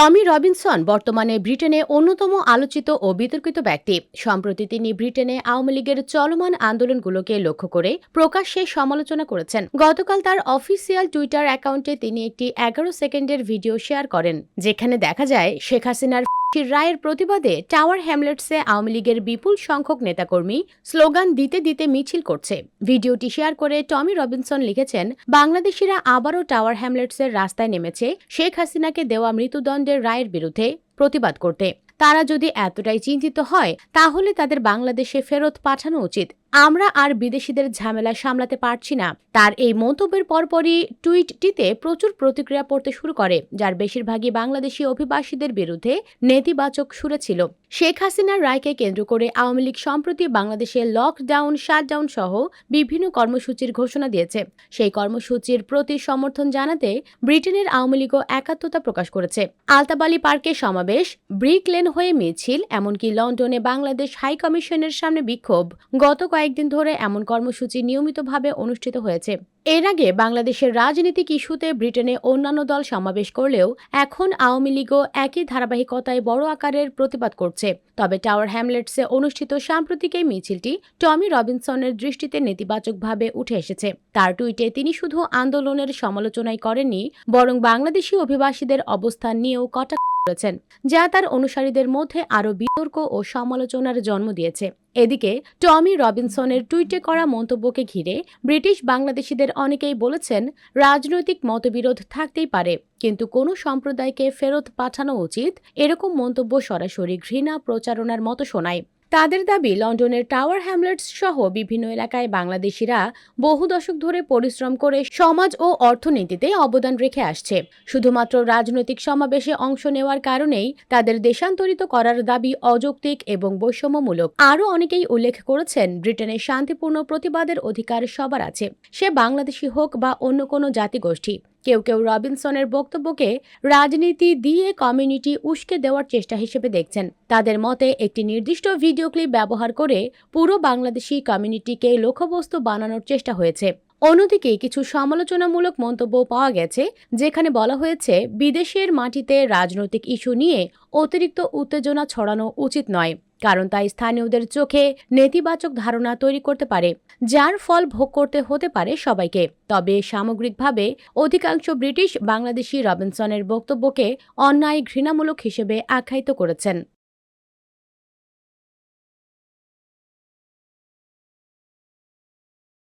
টমি Robinson বর্তমানে ব্রিটেনে অন্যতম আলোচিত ও বিতর্কিত ব্যক্তি। সম্প্রতি তিনি ব্রিটেনে আওয়ামী লীগের চলমান আন্দোলনগুলোকে লক্ষ্য করে প্রকাশ্যে সমালোচনা করেছেন। গতকাল তার অফিসিয়াল টুইটার অ্যাকাউন্টে তিনি একটি এগারো সেকেন্ডের ভিডিও শেয়ার করেন, যেখানে দেখা যায় শেখ হাসিনার রায়ের প্রতিবাদে টাওয়ার হ্যামলেটসে আওয়ামী লীগের বিপুল সংখ্যক নেতাকর্মী স্লোগান দিতে দিতে মিছিল করছে। ভিডিওটি শেয়ার করে টমি রবিনসন লিখেছেন, বাংলাদেশিরা আবারও টাওয়ার হ্যামলেটসের রাস্তায় নেমেছে, শেখ হাসিনাকে দেওয়া মৃত্যুদণ্ডের রায়ের বিরুদ্ধে প্রতিবাদ করতে। তারা যদি এতটাই চিন্তিত হয়, তাহলে তাদের বাংলাদেশে ফেরত পাঠানো উচিত। আমরা আর বিদেশিদের ঝামেলা সামলাতে পারছি না। তার এই মন্তব্যের পরপরই টুইটটিতে প্রচুর প্রতিক্রিয়া পড়তে শুরু করে, যার বেশিরভাগই বাংলাদেশি অভিবাসীদের বিরুদ্ধে নেতিবাচক সুরে ছিল শেখ হাসিনার রায়কে কেন্দ্র করে আওয়ামী লীগ সম্প্রতি বাংলাদেশে লকডাউন শাটডাউন সহ বিভিন্ন কর্মসূচির ঘোষণা দিয়েছে। সেই কর্মসূচির প্রতি সমর্থন জানাতে ব্রিটেনের আওয়ামী লীগও একাত্মতা প্রকাশ করেছে। আলতাবালি পার্কে সমাবেশ, ব্রিক লেন হয়ে মিছিল, এমনকি লন্ডনে বাংলাদেশ হাইকমিশনের সামনে বিক্ষোভ, গত কয়েকদিন ধরে এমন কর্মসূচি নিয়মিতভাবে অনুষ্ঠিত হয়েছে। এর আগে বাংলাদেশের রাজনীতিক ইস্যুতে ব্রিটেনে অন্যান্য দল সমাবেশ করলেও এখন আওয়ামী লীগও একই ধারাবাহিকতায় বড় আকারের প্রতিবাদ করছে। তবে টাওয়ার হ্যামলেটসে অনুষ্ঠিত সাম্প্রতিক এই মিছিলটি টমি রবিনসনের দৃষ্টিতে নেতিবাচকভাবে উঠে এসেছে। তার টুইটে তিনি শুধু আন্দোলনের সমালোচনাই করেননি, বরং বাংলাদেশি অভিবাসীদের অবস্থান নিয়েও কটাক্ষ করেছেন, যা তার অনুসারীদের মধ্যে আরও বিতর্ক ও সমালোচনার জন্ম দিয়েছে। এদিকে, টমি রবিনসনের টুইটে করা মন্তব্যকে ঘিরে ব্রিটিশ বাংলাদেশিদের অনেকেই বলেছেন, রাজনৈতিক মতবিরোধ থাকতেই পারে, কিন্তু কোনো সম্প্রদায়কে ফেরত পাঠানো উচিত, এরকম মন্তব্য সরাসরি ঘৃণা প্রচারণার মতো শোনায়। তাদের দাবি, লন্ডনের টাওয়ার হ্যামলেটস সহ বিভিন্ন এলাকায় বাংলাদেশিরা বহু দশক ধরে পরিশ্রম করে সমাজ ও অর্থনীতিতে অবদান রেখে আসছে। শুধুমাত্র রাজনৈতিক সমাবেশে অংশ নেওয়ার কারণেই তাদের দেশান্তরিত করার দাবি অযৌক্তিক এবং বৈষম্যমূলক। আরও অনেকেই উল্লেখ করেছেন ব্রিটেনের শান্তিপূর্ণ প্রতিবাদের অধিকার সবার আছে। সে বাংলাদেশি হোক বা অন্য কোনো জাতিগোষ্ঠী। কেউ কেউ রবিনসনের বক্তব্যকে রাজনীতি দিয়ে কমিউনিটি উস্কে দেওয়ার চেষ্টা হিসেবে দেখছেন। তাদের মতে, একটি নির্দিষ্ট ভিডিও ক্লিপ ব্যবহার করে পুরো বাংলাদেশি কমিউনিটিকে লক্ষ্যবস্তু বানানোর চেষ্টা হয়েছে। অন্যদিকে কিছু সমালোচনামূলক মন্তব্য পাওয়া গেছে, যেখানে বলা হয়েছে, বিদেশের মাটিতে রাজনৈতিক ইস্যু নিয়ে অতিরিক্ত উত্তেজনা ছড়ানো উচিত নয়। কারণ তা স্থানীয়দের চোখে নেতিবাচক ধারণা তৈরি করতে পারে, যার ফল ভোগ করতে হতে পারে সবাইকে। তবে সামগ্রিকভাবে, অধিকাংশ ব্রিটিশ বাংলাদেশি রবিনসনের বক্তব্যকে অন্যায় ঘৃণামূলক হিসেবে আখ্যায়িত করেছেন।